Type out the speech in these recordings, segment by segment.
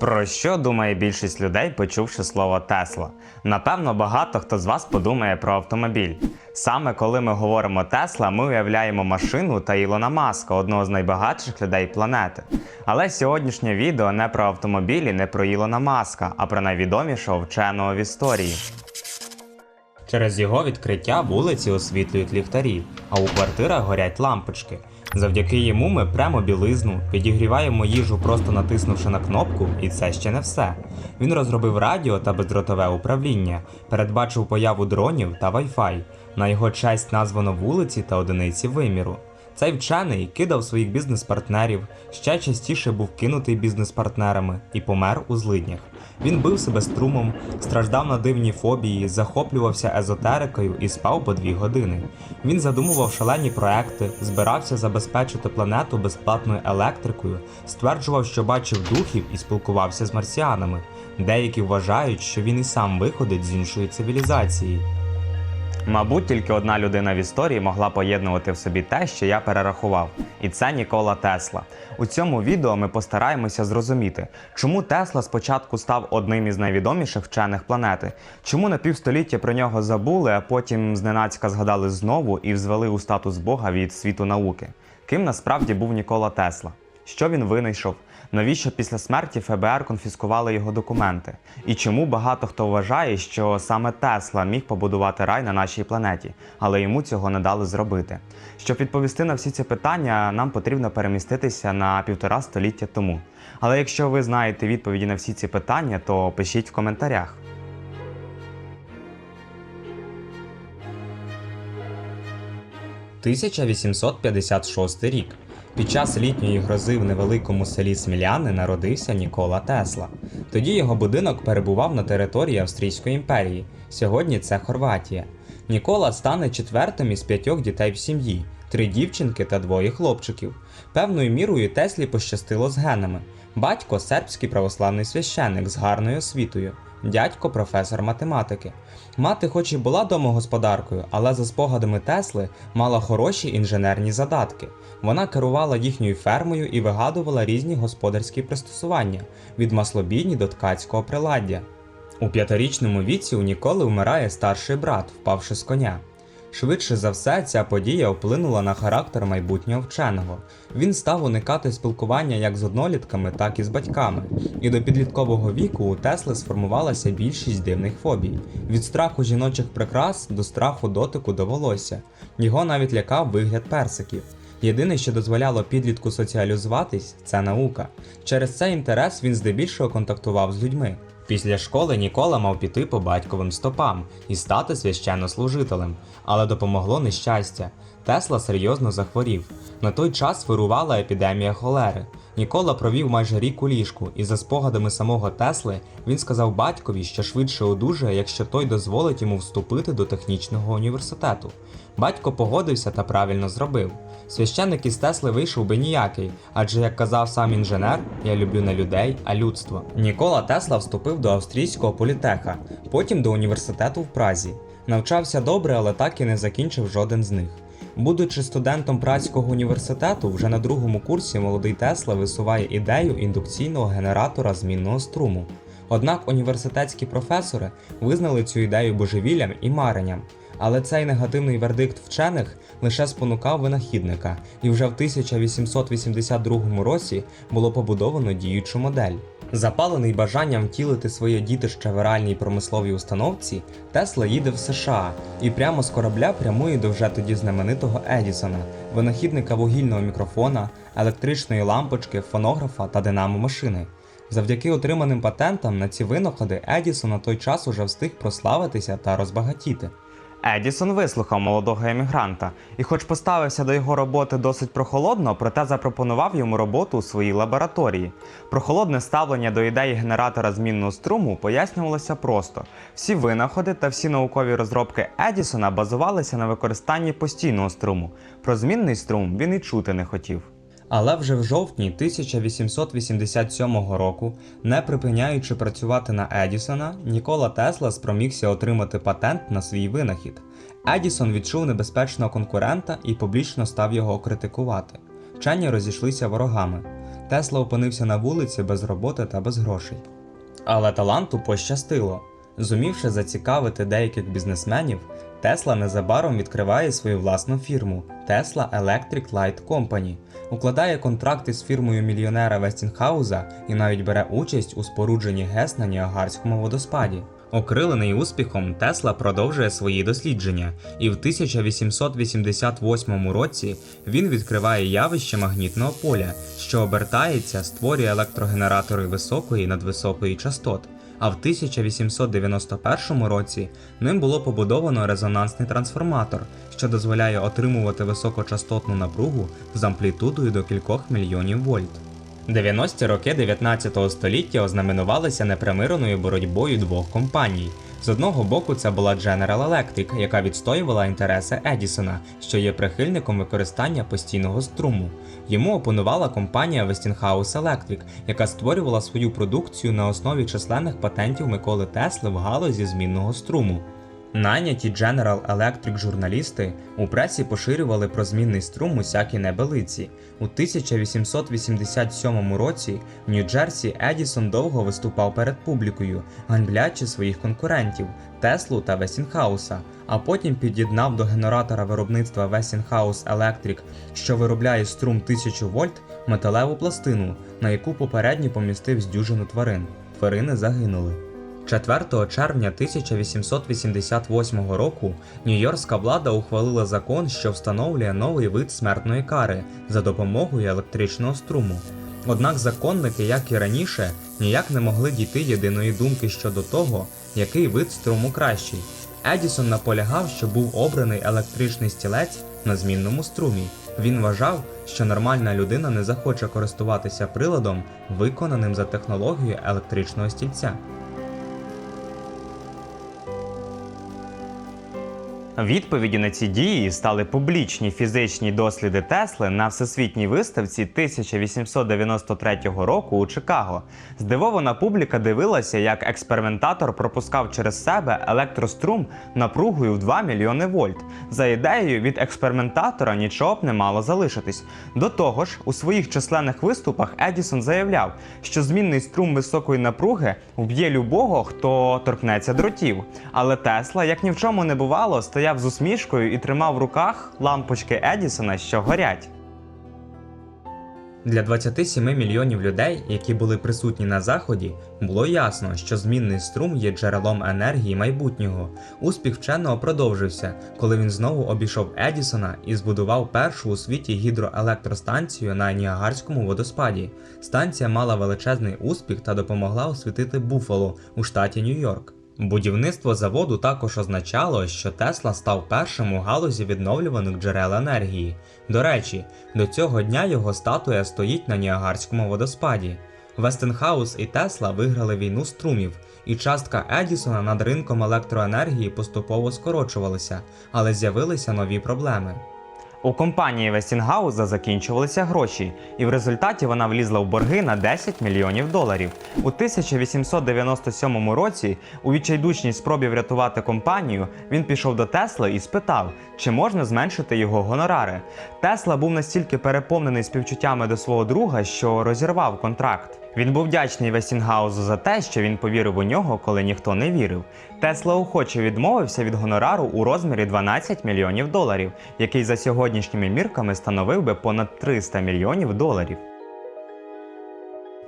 Про що думає більшість людей, почувши слово Тесла? Напевно, багато хто з вас подумає про автомобіль. Саме коли ми говоримо Тесла, ми уявляємо машину та Ілона Маска, одного з найбагатших людей планети. Але сьогоднішнє відео не про автомобілі, не про Ілона Маска, а про найвідомішого вченого в історії. Через його відкриття вулиці освітлюють ліхтарі, а у квартирах горять лампочки. Завдяки йому ми прямо білизну, підігріваємо їжу просто натиснувши на кнопку, і це ще не все. Він розробив радіо та бездротове управління, передбачив появу дронів та Wi-Fi. На його честь названо вулиці та одиниці виміру. Цей вчений кидав своїх бізнес-партнерів, ще частіше був кинутий бізнес-партнерами і помер у злиднях. Він бив себе струмом, страждав на дивні фобії, захоплювався езотерикою і спав по дві години. Він задумував шалені проекти, збирався забезпечити планету безплатною електрикою, стверджував, що бачив духів і спілкувався з марсіанами. Деякі вважають, що він і сам виходить з іншої цивілізації. Мабуть, тільки одна людина в історії могла поєднувати в собі те, що я перерахував, і це Нікола Тесла. У цьому відео ми постараємося зрозуміти, чому Тесла спочатку став одним із найвідоміших вчених планети, чому на півстоліття про нього забули, а потім зненацька згадали знову і взвели у статус Бога від світу науки. Ким насправді був Нікола Тесла? Що він винайшов? Навіщо після смерті ФБР конфіскували його документи? І чому багато хто вважає, що саме Тесла міг побудувати рай на нашій планеті, але йому цього не дали зробити? Щоб відповісти на всі ці питання, нам потрібно переміститися на півтора століття тому. Але якщо ви знаєте відповіді на всі ці питання, то пишіть в коментарях. – 1856 рік. Під час літньої грози в невеликому селі Сміляни народився Нікола Тесла. Тоді його будинок перебував на території Австрійської імперії. Сьогодні це Хорватія. Нікола стане четвертим із п'ятьох дітей в сім'ї, три дівчинки та двоє хлопчиків. Певною мірою Теслі пощастило з генами. Батько сербський православний священик з гарною освітою, дядько професор математики. Мати, хоч і була домогосподаркою, але за спогадами Тесли мала хороші інженерні задатки. Вона керувала їхньою фермою і вигадувала різні господарські пристосування від маслобійні до ткацького приладдя. У п'ятирічному віці у Ніколи вмирає старший брат, впавши з коня. Швидше за все, ця подія вплинула на характер майбутнього вченого. Він став уникати спілкування як з однолітками, так і з батьками. І до підліткового віку у Тесли сформувалася більшість дивних фобій: від страху жіночих прикрас до страху дотику до волосся. Його навіть лякав вигляд персиків. Єдине, що дозволяло підлітку соціалізуватись, це наука. Через цей інтерес він здебільшого контактував з людьми. Після школи Нікола мав піти по батьковим стопам і стати священнослужителем, але допомогло нещастя. Тесла серйозно захворів. На той час вирувала епідемія холери. Нікола провів майже рік у ліжку, і за спогадами самого Тесли він сказав батькові, що швидше одужає, якщо той дозволить йому вступити до технічного університету. Батько погодився та правильно зробив. Священник із Тесли вийшов би ніякий, адже, як казав сам інженер, я люблю не людей, а людство. Нікола Тесла вступив до австрійського політеха, потім до університету в Празі. Навчався добре, але так і не закінчив жоден з них. Будучи студентом Празького університету, вже на другому курсі молодий Тесла висуває ідею індукційного генератора змінного струму. Однак університетські професори визнали цю ідею божевіллям і маренням. Але цей негативний вердикт вчених лише спонукав винахідника, і вже в 1882 році було побудовано діючу модель. Запалений бажанням втілити своє дітище в реальній промисловій установці, Тесла їде в США і прямо з корабля прямує до вже тоді знаменитого Едісона, винахідника вугільного мікрофона, електричної лампочки, фонографа та динамо-машини. Завдяки отриманим патентам на ці винаходи Едісон на той час уже встиг прославитися та розбагатіти. Едісон вислухав молодого емігранта і, хоч поставився до його роботи досить прохолодно, проте запропонував йому роботу у своїй лабораторії. Прохолодне ставлення до ідеї генератора змінного струму пояснювалося просто: всі винаходи та всі наукові розробки Едісона базувалися на використанні постійного струму. Про змінний струм він і чути не хотів. Але вже в жовтні 1887 року, не припиняючи працювати на Едісона, Нікола Тесла спромігся отримати патент на свій винахід. Едісон відчув небезпечного конкурента і публічно став його критикувати. Вчені розійшлися ворогами. Тесла опинився на вулиці без роботи та без грошей. Але таланту пощастило. Зумівши зацікавити деяких бізнесменів, Тесла незабаром відкриває свою власну фірму Tesla Electric Light Company, укладає контракти з фірмою мільйонера Вестінхауза і навіть бере участь у спорудженні ГЕС на Ніагарському водоспаді. Окрилений успіхом, Тесла продовжує свої дослідження, і в 1888 році він відкриває явище магнітного поля, що обертається, створює електрогенератори високої надвисокої частот. А в 1891 році ним було побудовано резонансний трансформатор, що дозволяє отримувати високочастотну напругу з амплітудою до кількох мільйонів вольт. 90-ті роки 19 століття ознаменувалися непримиреною боротьбою двох компаній. З одного боку, це була General Electric, яка відстоювала інтереси Едісона, що є прихильником використання постійного струму. Йому опонувала компанія Westinghouse Electric, яка створювала свою продукцію на основі численних патентів Миколи Тесли в галузі змінного струму. Найняті General Electric журналісти у пресі поширювали про змінний струм усякі небелиці. У 1887 році в Нью-Джерсі Едісон довго виступав перед публікою, ганьблячи своїх конкурентів Теслу та Весінхауса, а потім під'єднав до генератора виробництва Westinghouse Electric, що виробляє струм 1000 вольт, металеву пластину, на яку попередньо помістив з дюжину тварин. Тварини загинули. 4 червня 1888 року Нью-Йоркська влада ухвалила закон, що встановлює новий вид смертної кари за допомогою електричного струму. Однак законники, як і раніше, ніяк не могли дійти єдиної думки щодо того, який вид струму кращий. Едісон наполягав, що був обраний електричний стілець на змінному струмі. Він вважав, що нормальна людина не захоче користуватися приладом, виконаним за технологією електричного стільця. Відповіді на ці дії стали публічні фізичні досліди Тесли на всесвітній виставці 1893 року у Чикаго. Здивована публіка дивилася, як експериментатор пропускав через себе електрострум напругою в 2 мільйони вольт. За ідеєю, від експериментатора нічого б не мало залишитись. До того ж, у своїх численних виступах Едісон заявляв, що змінний струм високої напруги вб'є любого, хто торкнеться дротів. Але Тесла, як ні в чому не бувало, стояв з усмішкою і тримав в руках лампочки Едісона, що горять. Для 27 мільйонів людей, які були присутні на заході, було ясно, що змінний струм є джерелом енергії майбутнього. Успіх вченого продовжився, коли він знову обійшов Едісона і збудував першу у світі гідроелектростанцію на Ніагарському водоспаді. Станція мала величезний успіх та допомогла освітити Буффало у штаті Нью-Йорк. Будівництво заводу також означало, що Тесла став першим у галузі відновлюваних джерел енергії. До речі, до цього дня його статуя стоїть на Ніагарському водоспаді. Вестенхаус і Тесла виграли війну струмів, і частка Едісона над ринком електроенергії поступово скорочувалася, але з'явилися нові проблеми. У компанії Вестінгауза закінчувалися гроші, і в результаті вона влізла в борги на 10 мільйонів доларів. У 1897 році, у відчайдушній спробі врятувати компанію, він пішов до Тесли і спитав, чи можна зменшити його гонорари. Тесла був настільки переповнений співчуттями до свого друга, що розірвав контракт. Він був вдячний Вестінгаузу за те, що він повірив у нього, коли ніхто не вірив. Тесла охоче відмовився від гонорару у розмірі 12 мільйонів доларів, який за сьогоднішніми мірками становив би понад 300 мільйонів доларів.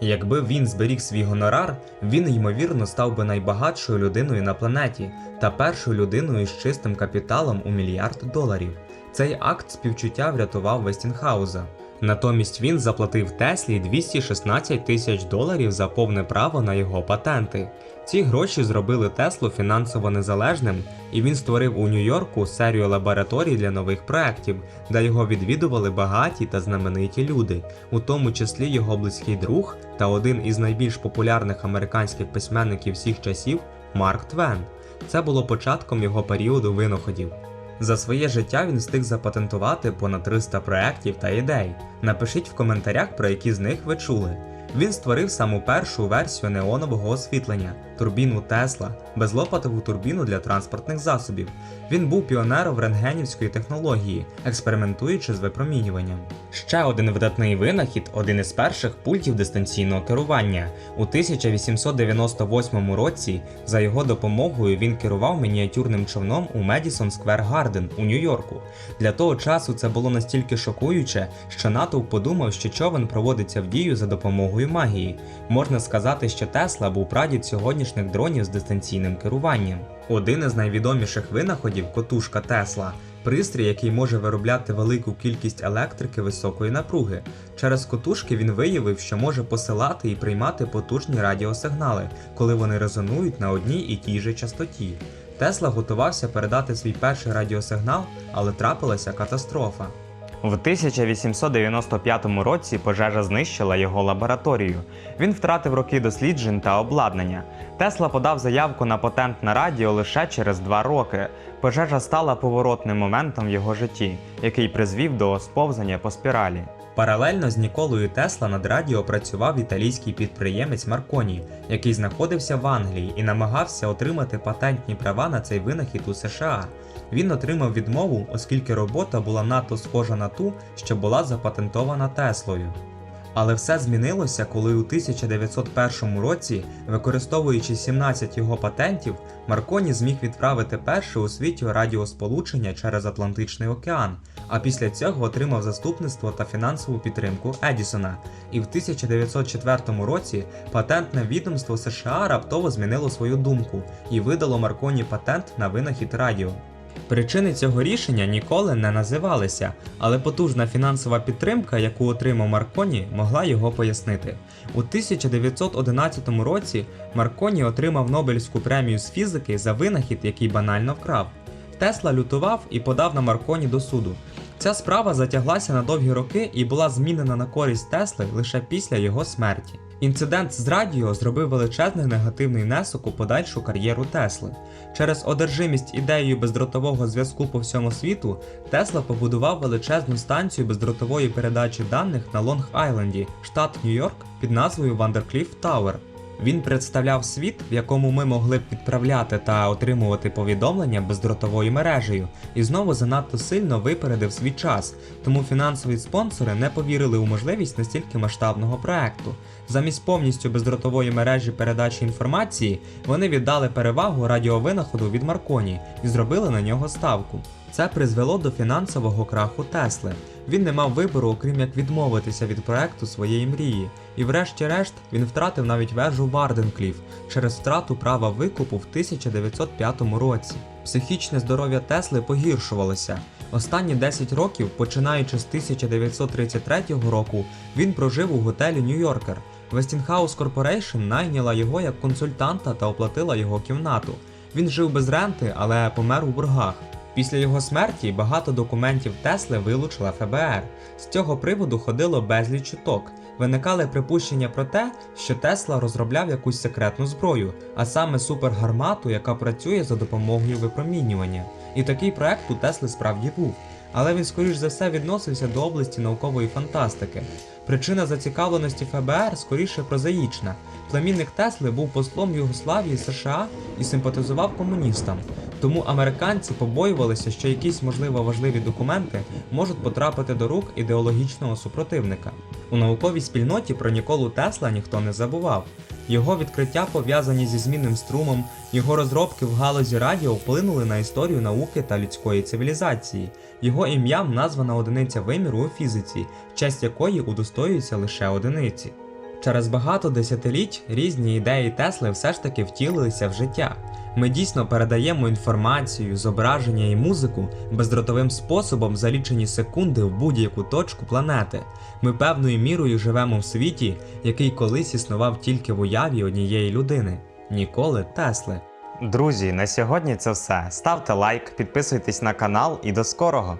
Якби він зберіг свій гонорар, він ймовірно став би найбагатшою людиною на планеті та першою людиною з чистим капіталом у мільярд доларів. Цей акт співчуття врятував Вестінхауза. Натомість він заплатив Теслі 216 тисяч доларів за повне право на його патенти. Ці гроші зробили Теслу фінансово незалежним, і він створив у Нью-Йорку серію лабораторій для нових проєктів, де його відвідували багаті та знамениті люди, у тому числі його близький друг та один із найбільш популярних американських письменників всіх часів Марк Твен. Це було початком його періоду винаходів. За своє життя він встиг запатентувати понад 300 проєктів та ідей. Напишіть в коментарях, про які з них ви чули. Він створив саму першу версію неонового освітлення, турбіну Тесла, безлопатову турбіну для транспортних засобів. Він був піонером рентгенівської технології, експериментуючи з випромінюванням. Ще один видатний винахід один із перших пультів дистанційного керування. У 1898 році за його допомогою він керував мініатюрним човном у Медісон Сквер Гарден у Нью-Йорку. Для того часу це було настільки шокуюче, що натовп подумав, що човен проводиться в дію за допомогою магії. Можна сказати, що Тесла був прадід сьогоднішніх дронів з дистанційним керуванням. Один із найвідоміших винаходів котушка Тесла. Пристрій, який може виробляти велику кількість електрики високої напруги. Через котушки він виявив, що може посилати і приймати потужні радіосигнали, коли вони резонують на одній і тій же частоті. Тесла готувався передати свій перший радіосигнал, але трапилася катастрофа. В 1895 році пожежа знищила його лабораторію. Він втратив роки досліджень та обладнання. Тесла подав заявку на патент на радіо лише через два роки. Пожежа стала поворотним моментом в його житті, який призвів до сповзання по спіралі. Паралельно з Ніколою Тесла над радіо працював італійський підприємець Марконі, який знаходився в Англії і намагався отримати патентні права на цей винахід у США. Він отримав відмову, оскільки робота була надто схожа на ту, що була запатентована Теслою. Але все змінилося, коли у 1901 році, використовуючи 17 його патентів, Марконі зміг відправити перше у світі радіосполучення через Атлантичний океан, а після цього отримав заступництво та фінансову підтримку Едісона. І в 1904 році патентне відомство США раптово змінило свою думку і видало Марконі патент на винахід радіо. Причини цього рішення ніколи не називалися, але потужна фінансова підтримка, яку отримав Марконі, могла його пояснити. У 1911 році Марконі отримав Нобелівську премію з фізики за винахід, який банально вкрав. Тесла лютував і подав на Марконі до суду. Ця справа затяглася на довгі роки і була змінена на користь Тесли лише після його смерті. Інцидент з радіо зробив величезний негативний внесок у подальшу кар'єру Тесли. Через одержимість ідеєю бездротового зв'язку по всьому світу Тесла побудував величезну станцію бездротової передачі даних на Лонг-Айленді, штат Нью-Йорк, під назвою Вандеркліф Тауер. Він представляв світ, в якому ми могли б відправляти та отримувати повідомлення бездротовою мережею, і знову занадто сильно випередив свій час, тому фінансові спонсори не повірили у можливість настільки масштабного проекту. Замість повністю бездротової мережі передачі інформації вони віддали перевагу радіовинаходу від Марконі і зробили на нього ставку. Це призвело до фінансового краху Тесли. Він не мав вибору, окрім як відмовитися від проекту своєї мрії, і врешті-решт він втратив навіть вежу Варденкліф через втрату права викупу в 1905 році. Психічне здоров'я Тесли погіршувалося. Останні 10 років, починаючи з 1933 року, він прожив у готелі Нью-Йоркер. Westinghouse Corporation найняла його як консультанта та оплатила його кімнату. Він жив без ренти, але помер у боргах. Після його смерті багато документів Тесли вилучила ФБР. З цього приводу ходило безліч чуток. Виникали припущення про те, що Тесла розробляв якусь секретну зброю, а саме супергармату, яка працює за допомогою випромінювання. І такий проект у Тесли справді був. Але він, скоріш за все, відносився до області наукової фантастики. Причина зацікавленості ФБР скоріше прозаїчна. Племінник Тесли був послом Югославії США і симпатизував комуністам. Тому американці побоювалися, що якісь можливо важливі документи можуть потрапити до рук ідеологічного супротивника. У науковій спільноті про Ніколу Тесла ніхто не забував. Його відкриття пов'язані зі змінним струмом, його розробки в галузі радіо вплинули на історію науки та людської цивілізації. Його ім'ям названа одиниця виміру у фізиці, честь якої удостоюється лише одиниці. Через багато десятиліть різні ідеї Тесли все ж таки втілилися в життя. Ми дійсно передаємо інформацію, зображення і музику бездротовим способом за лічені секунди в будь-яку точку планети. Ми певною мірою живемо в світі, який колись існував тільки в уяві однієї людини Ніколи Тесли. Друзі, на сьогодні це все. Ставте лайк, підписуйтесь на канал і до скорого!